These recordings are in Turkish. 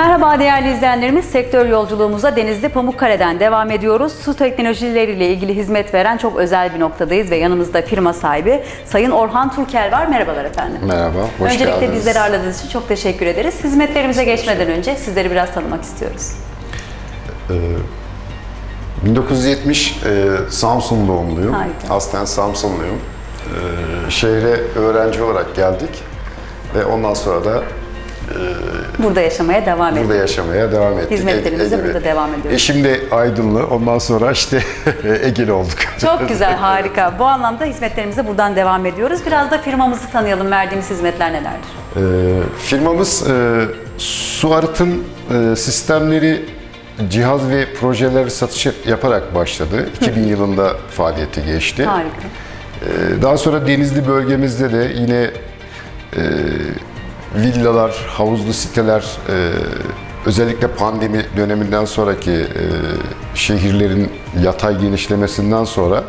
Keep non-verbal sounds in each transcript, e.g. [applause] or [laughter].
Merhaba değerli izleyenlerimiz. Sektör yolculuğumuza Denizli Pamukkale'den devam ediyoruz. Su teknolojileriyle ilgili hizmet veren çok özel bir noktadayız ve yanımızda firma sahibi Sayın Orhan Turkel var. Merhabalar efendim. Merhaba, hoş Öncelikle geldiniz. bizleri ağırladığınız için çok teşekkür ederiz. Hizmetlerimize geçmeden önce sizleri biraz tanımak istiyoruz. 1970 e, Samsun doğumluyum. Harika. Aslen Samsunluyum. E, şehre öğrenci olarak geldik ve ondan sonra da Burada yaşamaya devam burada ediyoruz. yaşamaya devam ettik. Hizmetlerimize Ege- burada devam ediyoruz. Eşim de Aydınlı. Ondan sonra işte [laughs] Egeli olduk. Çok güzel, harika. Bu anlamda hizmetlerimize buradan devam ediyoruz. Biraz da firmamızı tanıyalım. Verdiğimiz hizmetler nelerdir? E, firmamız e, su arıtım e, sistemleri cihaz ve projeleri satış yaparak başladı. 2000 yılında faaliyete geçti. Harika. Ee, Daha sonra Denizli bölgemizde de yine e, villalar, havuzlu siteler, e, özellikle pandemi döneminden sonraki e, şehirlerin yatay genişlemesinden sonra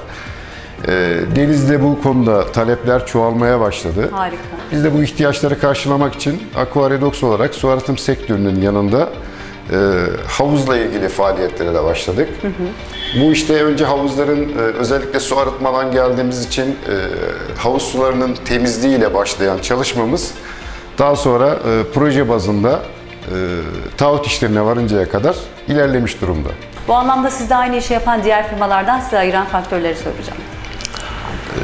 e, Denizli'de bu konuda talepler çoğalmaya başladı. Harika. Biz de bu ihtiyaçları karşılamak için Aquaredox olarak su arıtım sektörünün yanında e, havuzla ilgili faaliyetlere de başladık. Bu işte önce havuzların e, özellikle su arıtmadan geldiğimiz için e, havuz sularının temizliğiyle başlayan çalışmamız daha sonra e, proje bazında e, taahhüt işlerine varıncaya kadar ilerlemiş durumda. Bu anlamda sizde aynı işi yapan diğer firmalardan size ayıran faktörleri soracağım.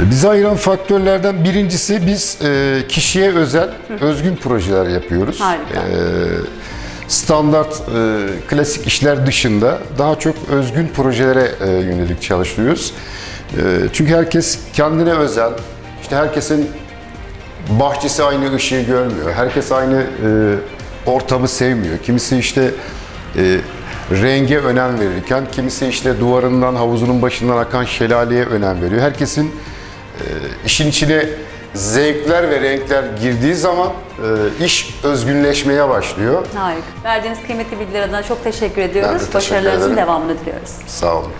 Bizi ayıran faktörlerden birincisi biz e, kişiye özel, özgün projeler yapıyoruz. Harika. E, standart, e, klasik işler dışında daha çok özgün projelere e, yönelik çalışıyoruz. E, çünkü herkes kendine özel, işte herkesin bahçesi aynı ışığı görmüyor. Herkes aynı e, ortamı sevmiyor. Kimisi işte e, renge önem verirken, kimisi işte duvarından, havuzunun başından akan şelaleye önem veriyor. Herkesin e, işin içine zevkler ve renkler girdiği zaman e, iş özgünleşmeye başlıyor. Harika. Verdiğiniz kıymetli bilgiler adına çok teşekkür ediyoruz. Teşekkür Başarılarınızın ederim. devamını diliyoruz. Sağ olun.